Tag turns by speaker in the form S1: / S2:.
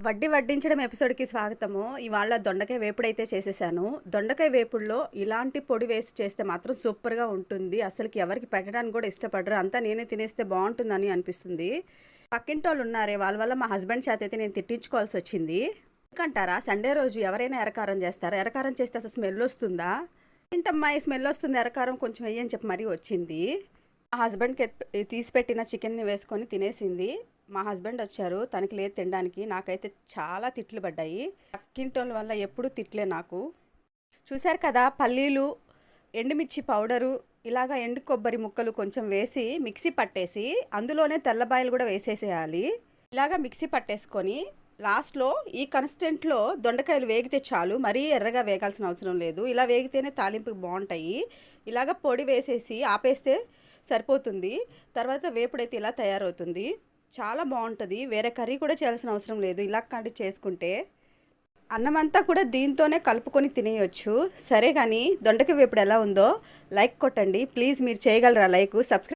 S1: వడ్డీ వడ్డించడం ఎపిసోడ్కి స్వాగతము. ఇవాళ దొండకాయ వేపుడైతే చేసేసాను. దొండకాయ వేపుడులో ఇలాంటి పొడి వేసి చేస్తే మాత్రం సూపర్గా ఉంటుంది. అసలుకి ఎవరికి పెట్టడానికి కూడా ఇష్టపడరు. అంతా నేనే తినేస్తే బాగుంటుందని అనిపిస్తుంది. పక్కింటి వాళ్ళు ఉన్నారే వాళ్ళ వల్ల మా హస్బెండ్ చేత అయితే నేను తిట్టించుకోవాల్సి వచ్చింది. ఎందుకంటారా? సండే రోజు ఎవరైనా ఎరకారం చేస్తారా? ఎరకారం చేస్తే అసలు స్మెల్ వస్తుందా? ఏంటమ్మా ఈ స్మెల్ వస్తుంది ఎరకారం కొంచెం వెయ్యని చెప్పి మరీ వచ్చింది. మా హస్బెండ్కి ఎత్- తీసి పెట్టిన చికెన్ని వేసుకొని తినేసింది. మా హస్బెండ్ వచ్చారు. తనకి లేదు తినడానికి. నాకైతే చాలా తిట్లు పడ్డాయి. పక్కింటోళ్ళ వల్ల ఎప్పుడూ తిట్లే నాకు. చూశారు కదా పల్లీలు ఎండుమిర్చి పౌడరు ఇలాగ ఎండు కొబ్బరి ముక్కలు కొంచెం వేసి మిక్సీ పట్టేసి అందులోనే తెల్లబాయలు కూడా వేసేసేయాలి. ఇలాగ మిక్సీ పట్టేసుకొని లాస్ట్లో ఈ కన్స్టెంట్లో దొండకాయలు వేగితే చాలు. మరీ ఎర్రగా వేగాల్సిన అవసరం లేదు. ఇలా వేగితేనే తాలింపు బాగుంటాయి. ఇలాగ పొడి వేసేసి ఆపేస్తే సరిపోతుంది. తర్వాత వేపుడైతే ఇలా తయారవుతుంది. చాలా బాగుంటుంది. వేరే కర్రీ కూడా చేయాల్సిన అవసరం లేదు. ఇలా కాంటి చేసుకుంటే అన్నమంతా కూడా దీంతోనే కలుపుకొని తినేయొచ్చు. సరే కానీ దొండకాయ వేపుడు ఎలా ఉందో లైక్ కొట్టండి. ప్లీజ్ మీరు చేయగలరా లైక్? సబ్స్క్రైబ్